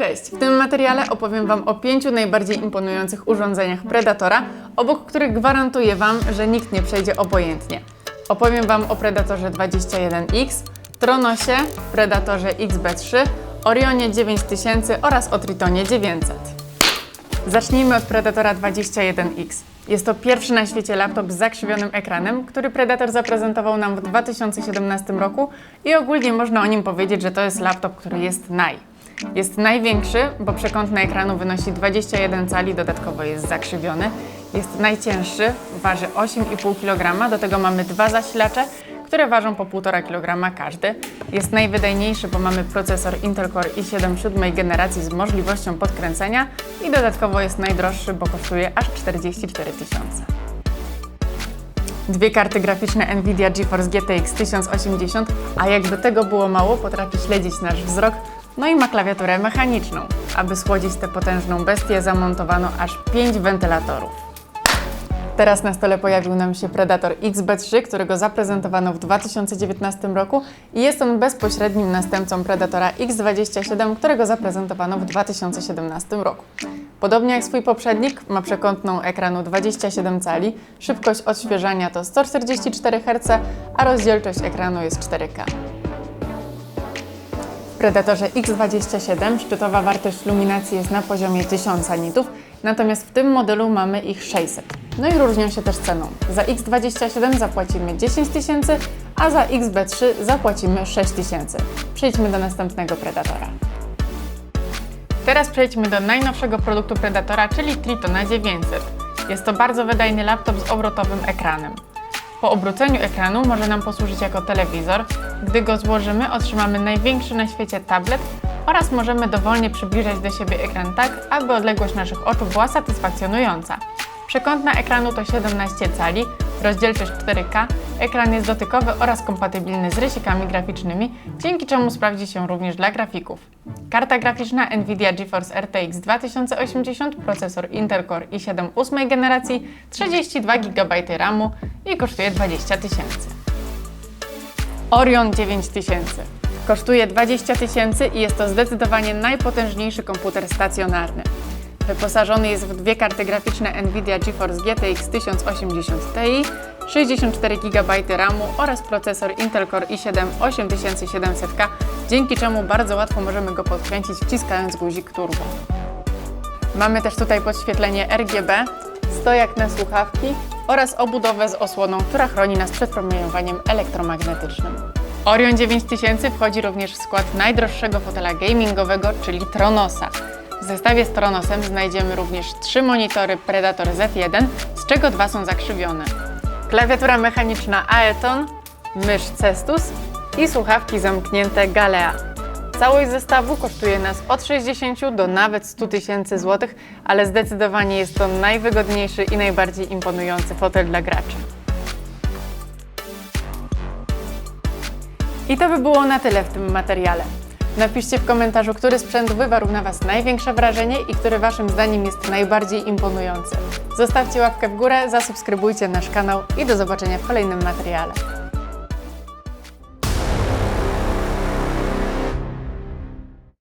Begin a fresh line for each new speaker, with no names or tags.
Cześć! W tym materiale opowiem Wam o pięciu najbardziej imponujących urządzeniach Predatora, obok których gwarantuję Wam, że nikt nie przejdzie obojętnie. Opowiem Wam o Predatorze 21X, Tronosie, Predatorze XB3, Orionie 9000 oraz o Tritonie 900. Zacznijmy od Predatora 21X. Jest to pierwszy na świecie laptop z zakrzywionym ekranem, który Predator zaprezentował nam w 2017 roku i ogólnie można o nim powiedzieć, że to jest laptop, który jest naj. Jest największy, bo przekątny ekranu wynosi 21 cali, dodatkowo jest zakrzywiony. Jest najcięższy, waży 8,5 kg, do tego mamy dwa zasilacze, które ważą po 1,5 kg każdy. Jest najwydajniejszy, bo mamy procesor Intel Core i7 siódmej generacji z możliwością podkręcenia i dodatkowo jest najdroższy, bo kosztuje aż 44 tysiące. Dwie karty graficzne Nvidia GeForce GTX 1080, a jakby tego było mało, potrafi śledzić nasz wzrok, no i ma klawiaturę mechaniczną. Aby schłodzić tę potężną bestię, zamontowano aż 5 wentylatorów. Teraz na stole pojawił nam się Predator XB3, którego zaprezentowano w 2019 roku i jest on bezpośrednim następcą Predatora X27, którego zaprezentowano w 2017 roku. Podobnie jak swój poprzednik, ma przekątną ekranu 27 cali, szybkość odświeżania to 144 Hz, a rozdzielczość ekranu jest 4K. Predatorze X27 szczytowa wartość luminacji jest na poziomie 1000 nitów, natomiast w tym modelu mamy ich 600. No i różnią się też ceną. Za X27 zapłacimy 10 tysięcy, a za XB3 zapłacimy 6 tysięcy. Przejdźmy do następnego Predatora. Teraz przejdźmy do najnowszego produktu Predatora, czyli Tritona 900. Jest to bardzo wydajny laptop z obrotowym ekranem. Po obróceniu ekranu może nam posłużyć jako telewizor. Gdy go złożymy, otrzymamy największy na świecie tablet oraz możemy dowolnie przybliżać do siebie ekran tak, aby odległość naszych oczu była satysfakcjonująca. Przekątna ekranu to 17 cali, rozdzielczość 4K, ekran jest dotykowy oraz kompatybilny z rysikami graficznymi, dzięki czemu sprawdzi się również dla grafików. Karta graficzna Nvidia GeForce RTX 2080, procesor Intel Core i7 ósmej generacji, 32 GB RAMu i kosztuje 20 tysięcy. Orion 9000. Kosztuje 20 tysięcy i jest to zdecydowanie najpotężniejszy komputer stacjonarny. Wyposażony jest w dwie karty graficzne Nvidia GeForce GTX 1080 Ti, 64 GB RAMu oraz procesor Intel Core i7 8700K, dzięki czemu bardzo łatwo możemy go podkręcić wciskając guzik turbo. Mamy też tutaj podświetlenie RGB, stojak na słuchawki oraz obudowę z osłoną, która chroni nas przed promieniowaniem elektromagnetycznym. Orion 9000 wchodzi również w skład najdroższego fotela gamingowego, czyli Tronosa. W zestawie z Tronosem znajdziemy również trzy monitory Predator Z1, z czego dwa są zakrzywione. Klawiatura mechaniczna Aeton, mysz Cestus i słuchawki zamknięte Galea. Całość zestawu kosztuje nas od 60 do nawet 100 tysięcy złotych, ale zdecydowanie jest to najwygodniejszy i najbardziej imponujący fotel dla graczy. I to by było na tyle w tym materiale. Napiszcie w komentarzu, który sprzęt wywarł na Was największe wrażenie i który Waszym zdaniem jest najbardziej imponujący. Zostawcie łapkę w górę, zasubskrybujcie nasz kanał i do zobaczenia w kolejnym materiale.